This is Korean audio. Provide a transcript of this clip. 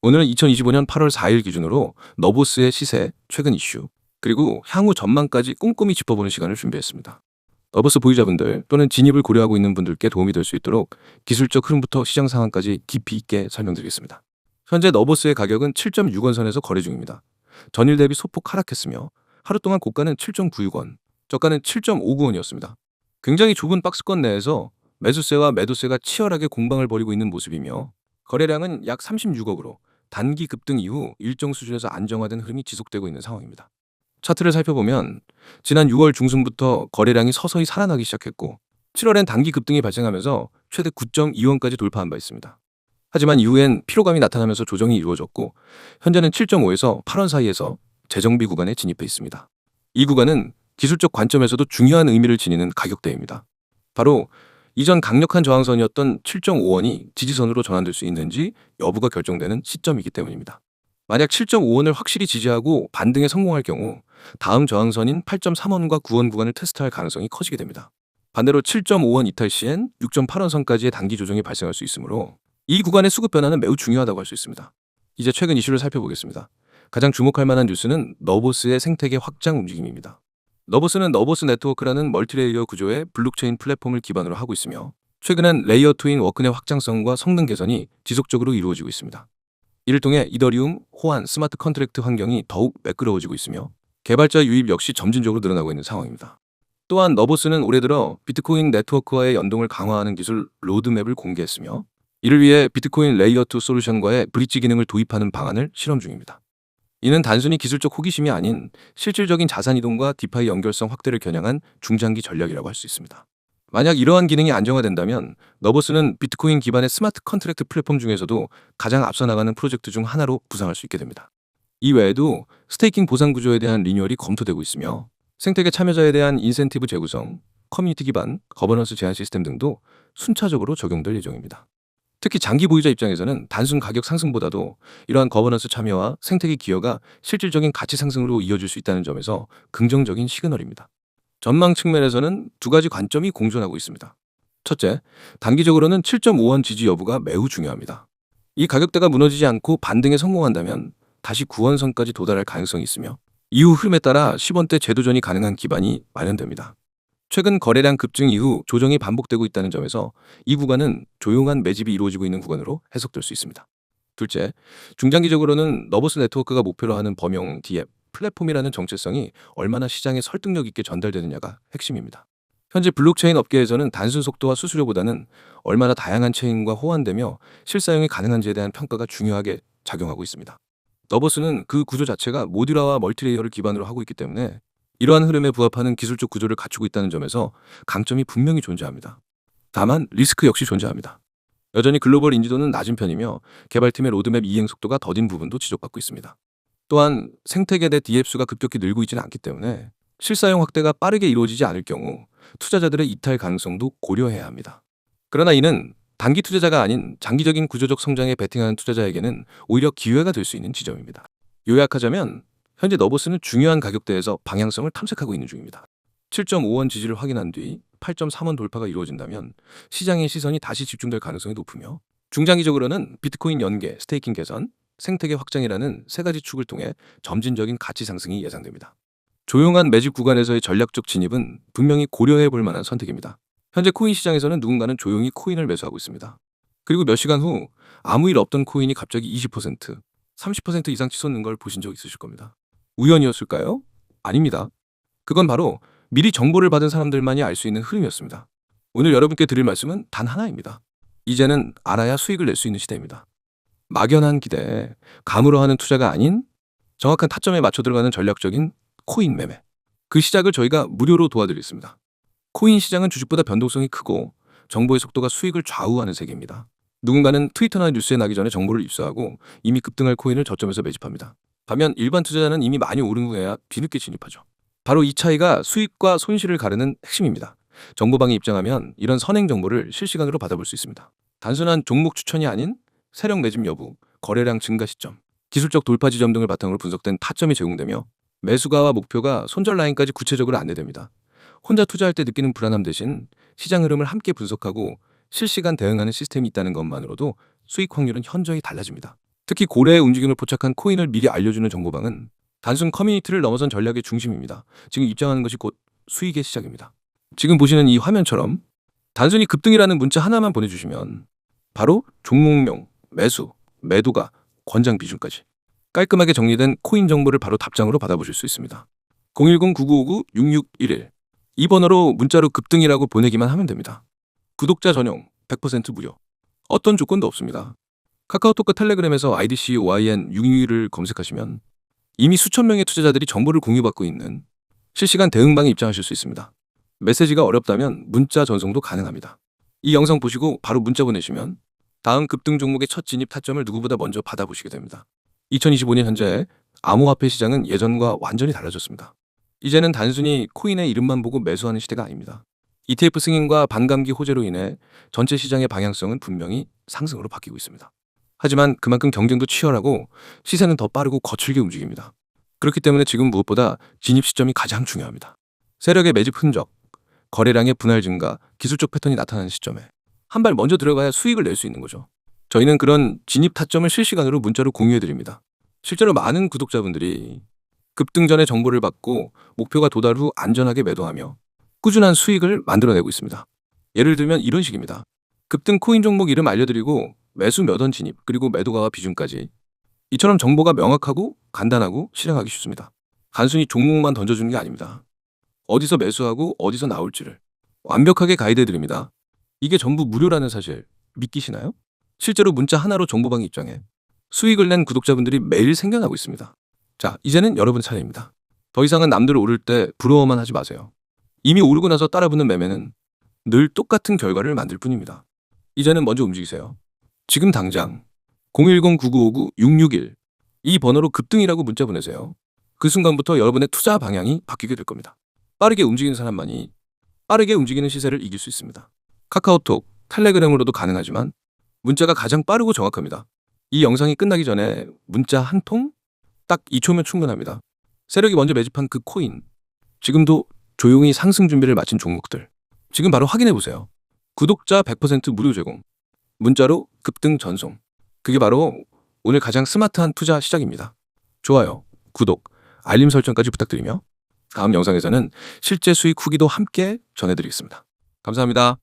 오늘은 2025년 8월 4일 기준으로 너보스의 시세, 최근 이슈, 그리고 향후 전망까지 꼼꼼히 짚어보는 시간을 준비했습니다. 너보스 보유자분들 또는 진입을 고려하고 있는 분들께 도움이 될 수 있도록 기술적 흐름부터 시장 상황까지 깊이 있게 설명드리겠습니다. 현재 너보스의 가격은 7.6원 선에서 거래 중입니다. 전일 대비 소폭 하락했으며 하루 동안 고가는 7.96원, 저가는 7.59원이었습니다. 굉장히 좁은 박스권 내에서 매수세와 매도세가 치열하게 공방을 벌이고 있는 모습이며 거래량은 약 36억으로 단기 급등 이후 일정 수준에서 안정화된 흐름이 지속되고 있는 상황입니다. 차트를 살펴보면 지난 6월 중순부터 거래량이 서서히 살아나기 시작했고 7월엔 단기 급등이 발생하면서 최대 9.2원까지 돌파한 바 있습니다. 하지만 이후엔 피로감이 나타나면서 조정이 이루어졌고 현재는 7.5에서 8원 사이에서 재정비 구간에 진입해 있습니다. 이 구간은 기술적 관점에서도 중요한 의미를 지니는 가격대입니다. 바로 이전 강력한 저항선이었던 7.5원이 지지선으로 전환될 수 있는지 여부가 결정되는 시점이기 때문입니다. 만약 7.5원을 확실히 지지하고 반등에 성공할 경우 다음 저항선인 8.3원과 9원 구간을 테스트할 가능성이 커지게 됩니다. 반대로 7.5원 이탈 시엔 6.8원 선까지의 단기 조정이 발생할 수 있으므로 이 구간의 수급 변화는 매우 중요하다고 할 수 있습니다. 이제 최근 이슈를 살펴보겠습니다. 가장 주목할 만한 뉴스는 너보스의 생태계 확장 움직임입니다. 너보스는 너보스 네트워크라는 멀티레이어 구조의 블록체인 플랫폼을 기반으로 하고 있으며 최근엔 레이어 2인 워크넷 확장성과 성능 개선이 지속적으로 이루어지고 있습니다. 이를 통해 이더리움, 호환, 스마트 컨트랙트 환경이 더욱 매끄러워지고 있으며 개발자 유입 역시 점진적으로 늘어나고 있는 상황입니다. 또한 너보스는 올해 들어 비트코인 네트워크와의 연동을 강화하는 기술 로드맵을 공개했으며 이를 위해 비트코인 레이어 2 솔루션과의 브릿지 기능을 도입하는 방안을 실험 중입니다. 이는 단순히 기술적 호기심이 아닌 실질적인 자산 이동과 디파이 연결성 확대를 겨냥한 중장기 전략이라고 할 수 있습니다. 만약 이러한 기능이 안정화된다면 너버스는 비트코인 기반의 스마트 컨트랙트 플랫폼 중에서도 가장 앞서 나가는 프로젝트 중 하나로 부상할 수 있게 됩니다. 이 외에도 스테이킹 보상 구조에 대한 리뉴얼이 검토되고 있으며 생태계 참여자에 대한 인센티브 재구성, 커뮤니티 기반 거버넌스 제한 시스템 등도 순차적으로 적용될 예정입니다. 특히 장기 보유자 입장에서는 단순 가격 상승보다도 이러한 거버넌스 참여와 생태계 기여가 실질적인 가치 상승으로 이어질 수 있다는 점에서 긍정적인 시그널입니다. 전망 측면에서는 두 가지 관점이 공존하고 있습니다. 첫째, 단기적으로는 7.5원 지지 여부가 매우 중요합니다. 이 가격대가 무너지지 않고 반등에 성공한다면 다시 9원 선까지 도달할 가능성이 있으며 이후 흐름에 따라 10원대 재도전이 가능한 기반이 마련됩니다. 최근 거래량 급증 이후 조정이 반복되고 있다는 점에서 이 구간은 조용한 매집이 이루어지고 있는 구간으로 해석될 수 있습니다. 둘째, 중장기적으로는 너버스 네트워크가 목표로 하는 범용 DF 플랫폼이라는 정체성이 얼마나 시장에 설득력 있게 전달되느냐가 핵심입니다. 현재 블록체인 업계에서는 단순 속도와 수수료보다는 얼마나 다양한 체인과 호환되며 실사용이 가능한지에 대한 평가가 중요하게 작용하고 있습니다. 너버스는 그 구조 자체가 모듈화와 멀티레이어를 기반으로 하고 있기 때문에 이러한 흐름에 부합하는 기술적 구조를 갖추고 있다는 점에서 강점이 분명히 존재합니다. 다만 리스크 역시 존재합니다. 여전히 글로벌 인지도는 낮은 편이며 개발팀의 로드맵 이행 속도가 더딘 부분도 지적받고 있습니다. 또한 생태계 내 DF수가 급격히 늘고 있지는 않기 때문에 실사용 확대가 빠르게 이루어지지 않을 경우 투자자들의 이탈 가능성도 고려해야 합니다. 그러나 이는 단기 투자자가 아닌 장기적인 구조적 성장에 베팅하는 투자자에게는 오히려 기회가 될 수 있는 지점입니다. 요약하자면 현재 너버스는 중요한 가격대에서 방향성을 탐색하고 있는 중입니다. 7.5원 지지를 확인한 뒤 8.3원 돌파가 이루어진다면 시장의 시선이 다시 집중될 가능성이 높으며 중장기적으로는 비트코인 연계, 스테이킹 개선, 생태계 확장이라는 세 가지 축을 통해 점진적인 가치 상승이 예상됩니다. 조용한 매집 구간에서의 전략적 진입은 분명히 고려해 볼 만한 선택입니다. 현재 코인 시장에서는 누군가는 조용히 코인을 매수하고 있습니다. 그리고 몇 시간 후 아무 일 없던 코인이 갑자기 20%, 30% 이상 치솟는 걸 보신 적 있으실 겁니다. 우연이었을까요? 아닙니다. 그건 바로 미리 정보를 받은 사람들만이 알 수 있는 흐름이었습니다. 오늘 여러분께 드릴 말씀은 단 하나입니다. 이제는 알아야 수익을 낼 수 있는 시대입니다. 막연한 기대, 감으로 하는 투자가 아닌 정확한 타점에 맞춰 들어가는 전략적인 코인 매매. 그 시작을 저희가 무료로 도와드리겠습니다. 코인 시장은 주식보다 변동성이 크고 정보의 속도가 수익을 좌우하는 세계입니다. 누군가는 트위터나 뉴스에 나기 전에 정보를 입수하고 이미 급등할 코인을 저점에서 매집합니다. 반면 일반 투자자는 이미 많이 오른 후에야 뒤늦게 진입하죠. 바로 이 차이가 수익과 손실을 가르는 핵심입니다. 정보방이 입장하면 이런 선행 정보를 실시간으로 받아볼 수 있습니다. 단순한 종목 추천이 아닌 세력 매집 여부, 거래량 증가 시점, 기술적 돌파 지점 등을 바탕으로 분석된 타점이 제공되며 매수가와 목표가 손절 라인까지 구체적으로 안내됩니다. 혼자 투자할 때 느끼는 불안함 대신 시장 흐름을 함께 분석하고 실시간 대응하는 시스템이 있다는 것만으로도 수익 확률은 현저히 달라집니다. 특히 고래의 움직임을 포착한 코인을 미리 알려주는 정보방은 단순 커뮤니티를 넘어선 전략의 중심입니다. 지금 입장하는 것이 곧 수익의 시작입니다. 지금 보시는 이 화면처럼 단순히 급등이라는 문자 하나만 보내주시면 바로 종목명, 매수, 매도가, 권장 비중까지 깔끔하게 정리된 코인 정보를 바로 답장으로 받아보실 수 있습니다. 010-9959-6611 이 번호로 문자로 급등이라고 보내기만 하면 됩니다. 구독자 전용 100% 무료. 어떤 조건도 없습니다. 카카오톡과 텔레그램에서 IDC OIN 661을 검색하시면 이미 수천 명의 투자자들이 정보를 공유받고 있는 실시간 대응방에 입장하실 수 있습니다. 메시지가 어렵다면 문자 전송도 가능합니다. 이 영상 보시고 바로 문자 보내시면 다음 급등 종목의 첫 진입 타점을 누구보다 먼저 받아보시게 됩니다. 2025년 현재 암호화폐 시장은 예전과 완전히 달라졌습니다. 이제는 단순히 코인의 이름만 보고 매수하는 시대가 아닙니다. ETF 승인과 반감기 호재로 인해 전체 시장의 방향성은 분명히 상승으로 바뀌고 있습니다. 하지만 그만큼 경쟁도 치열하고 시세는 더 빠르고 거칠게 움직입니다. 그렇기 때문에 지금 무엇보다 진입 시점이 가장 중요합니다. 세력의 매집 흔적, 거래량의 분할 증가, 기술적 패턴이 나타나는 시점에 한 발 먼저 들어가야 수익을 낼 수 있는 거죠. 저희는 그런 진입 타점을 실시간으로 문자로 공유해 드립니다. 실제로 많은 구독자분들이 급등 전에 정보를 받고 목표가 도달 후 안전하게 매도하며 꾸준한 수익을 만들어내고 있습니다. 예를 들면 이런 식입니다. 급등 코인 종목 이름 알려드리고 매수 몇 원 진입 그리고 매도가와 비중까지 이처럼 정보가 명확하고 간단하고 실행하기 쉽습니다. 단순히 종목만 던져주는 게 아닙니다. 어디서 매수하고 어디서 나올지를 완벽하게 가이드해 드립니다. 이게 전부 무료라는 사실 믿기시나요? 실제로 문자 하나로 정보방 입장에 수익을 낸 구독자분들이 매일 생겨나고 있습니다. 자, 이제는 여러분 차례입니다. 더 이상은 남들 오를 때 부러워만 하지 마세요. 이미 오르고 나서 따라붙는 매매는 늘 똑같은 결과를 만들 뿐입니다. 이제는 먼저 움직이세요. 지금 당장 010-9959-661 이 번호로 급등이라고 문자 보내세요. 그 순간부터 여러분의 투자 방향이 바뀌게 될 겁니다. 빠르게 움직이는 사람만이 빠르게 움직이는 시세를 이길 수 있습니다. 카카오톡, 텔레그램으로도 가능하지만 문자가 가장 빠르고 정확합니다. 이 영상이 끝나기 전에 문자 한 통? 딱 2초면 충분합니다. 세력이 먼저 매집한 그 코인. 지금도 조용히 상승 준비를 마친 종목들. 지금 바로 확인해 보세요. 구독자 100% 무료 제공. 문자로 급등 전송. 그게 바로 오늘 가장 스마트한 투자 시작입니다. 좋아요, 구독, 알림 설정까지 부탁드리며 다음 영상에서는 실제 수익 후기도 함께 전해드리겠습니다. 감사합니다.